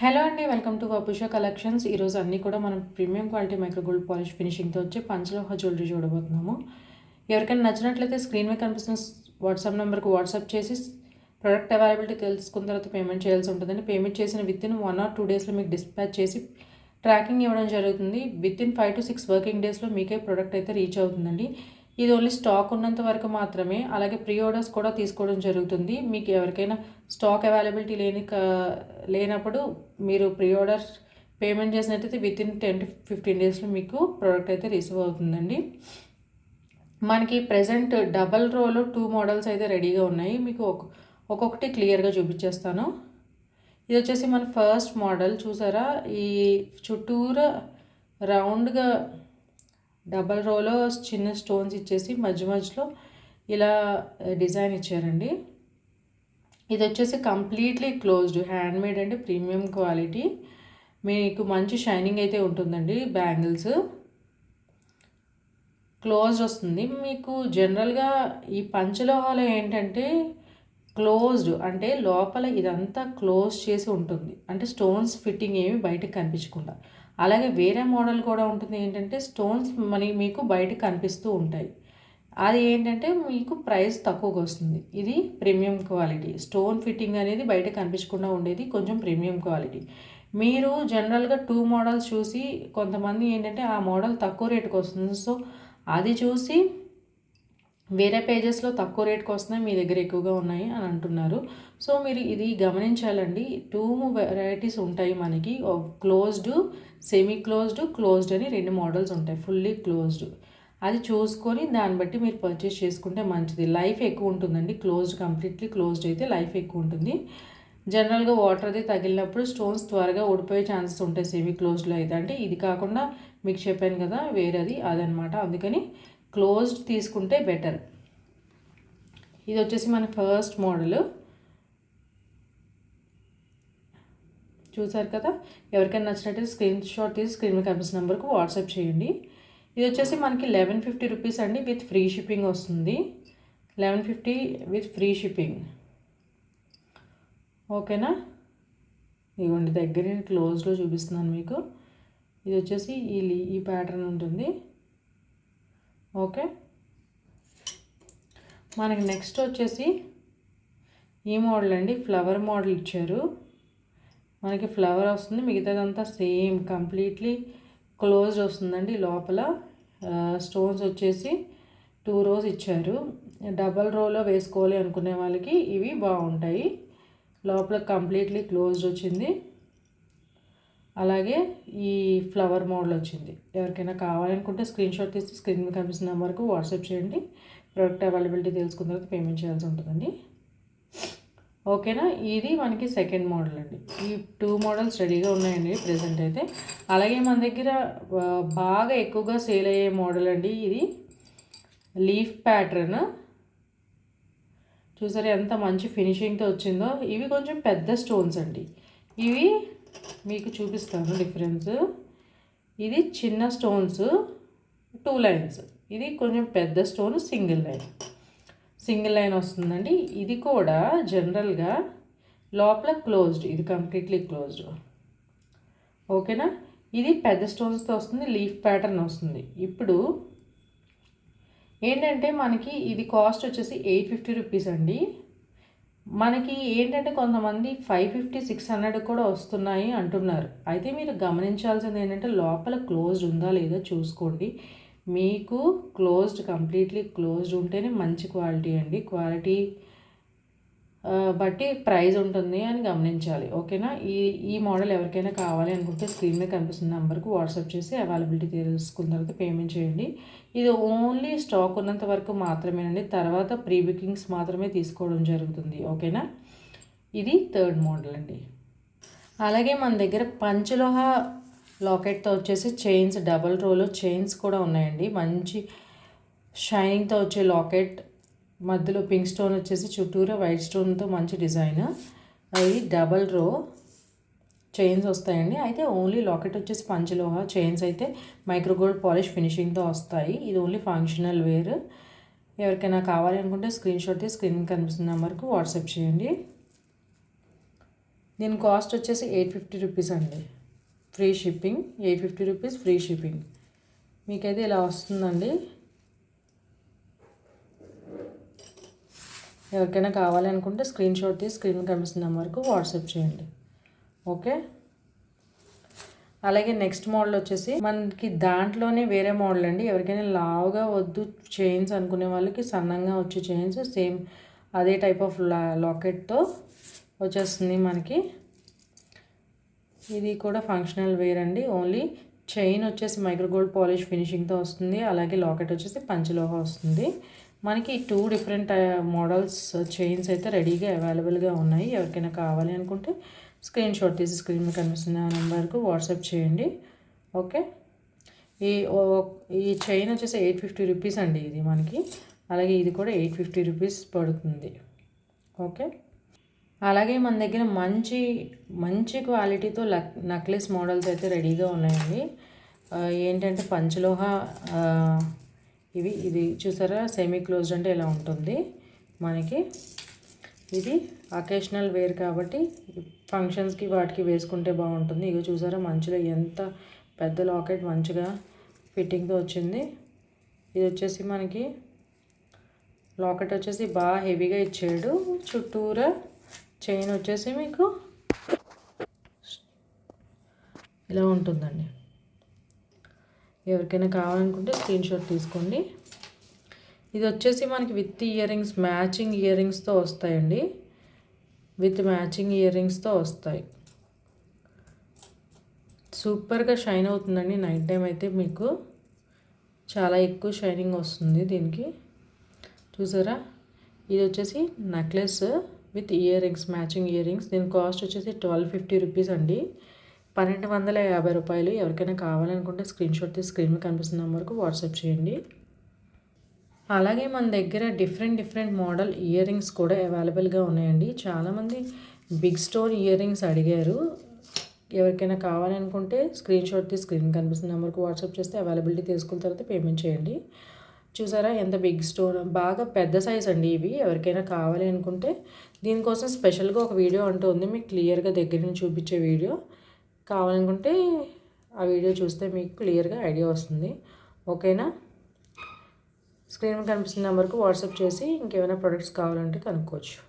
Hello అండి welcome to వపుష collections ఈరోజు అన్నీ కూడా మనం premium quality micro gold polish ఫినిషింగ్తో వచ్చి పంచలోహ జ్యువెలరీ చూడబోతున్నాము. ఎవరికైనా నచ్చినట్లయితే స్క్రీన్ మీద కనిపిస్తున్న వాట్సాప్ నెంబర్కి వాట్సాప్ చేసి ప్రోడక్ట్ అవైలబిలిటీ తెలుసుకున్న తర్వాత పేమెంట్ చేయాల్సి ఉంటుందండి పేమెంట్ చేసిన within one or two డేస్లో మీకు డిస్పాచ్ చేసి ట్రాకింగ్ ఇవ్వడం జరుగుతుంది. Within five to six working డేస్లో మీకే ప్రోడక్ట్ అయితే రీచ్ అవుతుందండి. ఇది ఓన్లీ స్టాక్ ఉన్నంత వరకు మాత్రమే. అలాగే ప్రీ ఆర్డర్స్ కూడా తీసుకోవడం జరుగుతుంది. మీకు ఎవరికైనా స్టాక్ అవైలబిలిటీ లేని లేనప్పుడు మీరు ప్రీ ఆర్డర్స్ పేమెంట్ చేసినట్టయితే within ten to fifteen డేస్లో మీకు ప్రోడక్ట్ అయితే రిసీవ్ అవుతుందండి. మనకి ప్రజెంట్ డబల్ రోలో టూ మోడల్స్ అయితే రెడీగా ఉన్నాయి. మీకు ఒక్కొక్కటి క్లియర్గా చూపించేస్తాను. ఇది వచ్చేసి మన ఫస్ట్ మోడల్ చూసారా? ఈ చుట్టూరా రౌండ్గా డబల్ రోలో చిన్న స్టోన్స్ ఇచ్చేసి మధ్య మధ్యలో ఇలా డిజైన్ ఇచ్చారండి. ఇది వచ్చేసి కంప్లీట్లీ క్లోజ్డ్ హ్యాండ్ మేడ్ అండి ప్రీమియం క్వాలిటీ. మీకు మంచి షైనింగ్ అయితే ఉంటుందండి బ్యాంగిల్స్. క్లోజ్డ్ వస్తుంది. మీకు జనరల్గా ఈ పంచలోహాలు ఏంటంటే క్లోజ్డ్ అంటే లోపల ఇదంతా క్లోజ్ చేసి ఉంటుంది. అంటే స్టోన్స్ ఫిట్టింగ్ ఏమి బయటకు కనిపించకుండా. అలాగే వేరే మోడల్ కూడా ఉంటుంది ఏంటంటే స్టోన్స్ మనీ మీకు బయట కనిపిస్తూ ఉంటాయి. అది ఏంటంటే మీకు ప్రైస్ తక్కువగా వస్తుంది. ఇది ప్రీమియం క్వాలిటీ. స్టోన్ ఫిట్టింగ్ అనేది బయట కనిపించకుండా ఉండేది కొంచెం ప్రీమియం క్వాలిటీ. మీరు జనరల్గా టూ మోడల్స్ చూసి కొంతమంది ఏంటంటే ఆ మోడల్ తక్కువ రేటుకి వస్తుంది. సో అది చూసి వేరే పేజెస్లో తక్కువ రేట్కి వస్తున్నాయి మీ దగ్గర ఎక్కువగా ఉన్నాయి అని అంటున్నారు. సో మీరు ఇది గమనించాలండి. టూ వెరైటీస్ ఉంటాయి మనకి. క్లోజ్డ్ సెమీ క్లోజ్డ్ క్లోజ్డ్ అని రెండు మోడల్స్ ఉంటాయి. ఫుల్లీ క్లోజ్డ్ అది చూసుకొని దాన్ని బట్టి మీరు పర్చేస్ చేసుకుంటే మంచిది. లైఫ్ ఎక్కువ ఉంటుందండి. క్లోజ్డ్ కంప్లీట్లీ క్లోజ్డ్ అయితే లైఫ్ ఎక్కువ ఉంటుంది. జనరల్గా వాటర్ అది తగిలినప్పుడు స్టోన్స్ త్వరగా ఓడిపోయే ఛాన్సెస్ ఉంటాయి. సెమీ క్లోజ్డ్లో అయితే. అంటే ఇది కాకుండా మీకు చెప్పాను కదా వేరేది అదనమాట. అందుకని క్లోజ్డ్ తీసుకుంటే బెటర్. ఇది వచ్చేసి మన ఫస్ట్ మోడల్. చూసారు కదా? ఎవరికైనా నచ్చినట్టు స్క్రీన్ షాట్ తీసి స్క్రీన్ మీద కనిపిస్తున్న నెంబర్కి వాట్సాప్ చేయండి. ఇది వచ్చేసి మనకి లెవెన్ ఫిఫ్టీ రూపీస్ అండి విత్ ఫ్రీ షిప్పింగ్ వస్తుంది. Eleven fifty with free shipping. ఓకేనా? ఇవ్వండి దగ్గర క్లోజ్లో చూపిస్తున్నాను మీకు. ఇది వచ్చేసి ఈ ఈ ప్యాటర్న్ ఉంటుంది. ఓకే మనకి నెక్స్ట్ వచ్చేసి ఈ మోడల్ అండి ఫ్లవర్ మోడల్ ఇచ్చారు. మనకి ఫ్లవర్ వస్తుంది మిగతాదంతా సేమ్ కంప్లీట్లీ క్లోజ్డ్ వస్తుందండి లోపల. స్టోన్స్ వచ్చేసి టూ రోస్ ఇచ్చారు. డబల్ రోలో వేసుకోవాలి అనుకునే వాళ్ళకి ఇవి బాగుంటాయి. లోపల కంప్లీట్లీ క్లోజ్డ్ వచ్చింది. అలాగే ఈ ఫ్లవర్ మోడల్ వచ్చింది. ఎవరికైనా కావాలనుకుంటే స్క్రీన్ షాట్ తీసి స్క్రీన్ మీద కనిపిస్తున్న నెంబర్కు వాట్సాప్ చేయండి. ప్రోడక్ట్ అవైలబిలిటీ తెలుసుకున్న తర్వాత పేమెంట్ చేయాల్సి ఉంటుందండి. ఓకేనా? ఇది మనకి సెకండ్ మోడల్ అండి. ఈ టూ మోడల్స్ రెడీగా ఉన్నాయండి ప్రజెంట్ అయితే. అలాగే మన దగ్గర బాగా ఎక్కువగా సేల్ అయ్యే మోడల్ అండి ఇది. లీఫ్ ప్యాటర్న్ చూసారా ఎంత మంచి ఫినిషింగ్తో వచ్చిందో. ఇవి కొంచెం పెద్ద స్టోన్స్ అండి. ఇవి మీకు చూపిస్తాను డిఫరెన్స్. ఇది చిన్న స్టోన్స్ టూ లైన్స్. ఇది కొంచెం పెద్ద stone single line. Single line వస్తుందండి. ఇది కూడా జనరల్గా లోపల క్లోజ్డ్ ఇది కంప్లీట్లీ క్లోజ్డ్. ఓకేనా? ఇది పెద్ద స్టోన్స్తో వస్తుంది లీఫ్ ప్యాటర్న్ వస్తుంది. ఇప్పుడు ఏంటంటే మనకి ఇది కాస్ట్ వచ్చేసి ఎయిట్ ఫిఫ్టీ రూపీస్ అండి. మనకి ఏంటంటే కొంతమంది ఫైవ్ ఫిఫ్టీ సిక్స్ హండ్రెడ్ కూడా వస్తున్నాయి అంటున్నారు. అయితే మీరు గమనించాల్సింది ఏంటంటే లోపల క్లోజ్డ్ ఉందా లేదా చూసుకోండి. మీకు క్లోజ్డ్ కంప్లీట్లీ క్లోజ్డ్ ఉంటేనే మంచి క్వాలిటీ అండి. క్వాలిటీ బట్టి ప్రైస్ ఉంటుంది అని గమనించాలి. ఓకేనా? ఈ ఈ మోడల్ ఎవరికైనా కావాలి అనుకుంటే స్క్రీన్ మీద కనిపిస్తున్న నెంబర్కి వాట్సాప్ చేసి అవైలబిలిటీ తెలుసుకున్న తర్వాత పేమెంట్ చేయండి. ఇది ఓన్లీ స్టాక్ ఉన్నంత వరకు మాత్రమేనండి. తర్వాత ప్రీ బుకింగ్స్ మాత్రమే తీసుకోవడం జరుగుతుంది. ఓకేనా? ఇది థర్డ్ మోడల్ అండి. అలాగే మన దగ్గర పంచలోహ లాకెట్తో వచ్చేసి చైన్స్ డబల్ రోలో చైన్స్ కూడా ఉన్నాయండి. మంచి షైనింగ్తో వచ్చే లాకెట్ మధ్యలో పింక్ స్టోన్ వచ్చేసి చుట్టూరా వైట్ స్టోన్తో మంచి డిజైన్ అది డబల్ రో చైన్స్ వస్తాయండి. అయితే ఓన్లీ లాకెట్ వచ్చేసి పంచలోహ చైన్స్ అయితే మైక్రోగోల్డ్ పాలిష్ ఫినిషింగ్తో వస్తాయి. ఇది ఓన్లీ ఫంక్షనల్ వేర్ ఎవరికైనా కావాలి అనుకుంటే స్క్రీన్ షాట్ స్క్రీన్ కనిపిస్తున్న నెంబర్కు వాట్సాప్ చేయండి. దీని కాస్ట్ వచ్చేసి ఎయిట్ ఫిఫ్టీ రూపీస్ అండి. Free shipping eight fifty rupees free shipping మీకైతే ఇలా వస్తుందండి. ఎవరికైనా కావాలనుకుంటే స్క్రీన్ షాట్ తీసి స్క్రీన్ కనిపిస్తున్న నెంబర్కు వాట్సాప్ చేయండి. ఓకే? అలాగే నెక్స్ట్ మోడల్ వచ్చేసి మనకి దాంట్లోనే వేరే మోడల్ అండి. ఎవరికైనా లావుగా వద్దు చైన్స్ అనుకునే వాళ్ళకి సన్నంగా వచ్చే చైన్స్ సేమ్ అదే టైప్ ఆఫ్ లా లాకెట్తో వచ్చేస్తుంది మనకి. ఇది కూడా ఫంక్షనల్ వేర్ అండి. ఓన్లీ చైన్ వచ్చేసి మైక్రో గోల్డ్ పాలిష్ ఫినిషింగ్తో వస్తుంది. అలాగే లాకెట్ వచ్చేసి పంచలోహ వస్తుంది. మనకి టూ డిఫరెంట్ మోడల్స్ చైన్స్ అయితే రెడీగా అవైలబుల్గా ఉన్నాయి. ఎవరికైనా కావాలి అనుకుంటే స్క్రీన్ షాట్ తీసి స్క్రీన్ మీద కనిపిస్తున్న నెంబర్కు వాట్సాప్ చేయండి. ఓకే ఈ ఈ చైన్ వచ్చేసి ఎయిట్ ఫిఫ్టీ రూపీస్ అండి ఇది మనకి. అలాగే ఇది కూడా ఎయిట్ ఫిఫ్టీ రూపీస్ పడుతుంది. ఓకే అలాగే మన దగ్గర మంచి మంచి క్వాలిటీతో లక్ నక్లెస్ మోడల్స్ అయితే రెడీగా ఉన్నాయండి. ఏంటంటే పంచలోహ ఇవి ఇది చూసారా? సెమీ క్లోజ్డ్ అంటే ఇలా ఉంటుంది? మనకి ఇది అకేషనల్ వేర్ కాబట్టి ఫంక్షన్స్కి వాటికి వేసుకుంటే బాగుంటుంది. ఇక చూసారా? మంచిగా ఎంత పెద్ద లాకెట్ మంచిగా ఫిట్టింగ్తో వచ్చింది. ఇది వచ్చేసి మనకి లాకెట్ వచ్చేసి బాగా హెవీగా ఇచ్చాడు. చుట్టూరా చైన్ వచ్చేసి మీకు ఇలా ఉంటుందండి. ఎవరికైనా కావాలనుకుంటే స్క్రీన్ షాట్ తీసుకోండి. ఇది వచ్చేసి మనకి with ear rings matching ear రింగ్స్తో వస్తాయండి. విత్ మ్యాచింగ్ ఇయర్ రింగ్స్తో వస్తాయి. సూపర్గా షైన్ అవుతుందండి నైట్ టైం అయితే మీకు. చాలా ఎక్కువ షైనింగ్ వస్తుంది దీనికి. చూసారా? ఇది వచ్చేసి necklace with ear rings matching ear rings దీని కాస్ట్ వచ్చేసి ట్వెల్వ్ ఫిఫ్టీ రూపీస్ అండి. పన్నెండు వందల యాభై రూపాయలు ఎవరికైనా కావాలనుకుంటే స్క్రీన్ షాట్ తీసి స్క్రీన్ మీద కనిపిస్తున్న నెంబర్కు వాట్సాప్ చేయండి. అలాగే మన దగ్గర different different model ear rings కూడా అవైలబుల్గా ఉన్నాయండి. చాలామంది బిగ్ స్టోన్ ఇయర్ రింగ్స్ అడిగారు. ఎవరికైనా కావాలనుకుంటే స్క్రీన్ షాట్ తీసి స్క్రీన్ కనిపిస్తున్న నెంబర్కి వాట్సాప్ చేస్తే అవైలబిలిటీ తీసుకున్న తర్వాత పేమెంట్ చేయండి. చూసారా ఎంత బిగ్ స్టోన్? బాగా పెద్ద సైజ్ అండి ఇవి. ఎవరికైనా కావాలి అనుకుంటే దీనికోసం స్పెషల్గా ఒక వీడియో అంటూ ఉంది. మీకు క్లియర్గా దగ్గర నుంచి చూపించే వీడియో. కావాలనుకుంటే ఆ వీడియో చూస్తే మీకు క్లియర్గా ఐడియా వస్తుంది. ఓకేనా? స్క్రీన్ కనిపిస్తున్న నెంబర్కు వాట్సాప్ చేసి ఇంకేమైనా ప్రొడక్ట్స్ కావాలంటే కనుక్కోవచ్చు.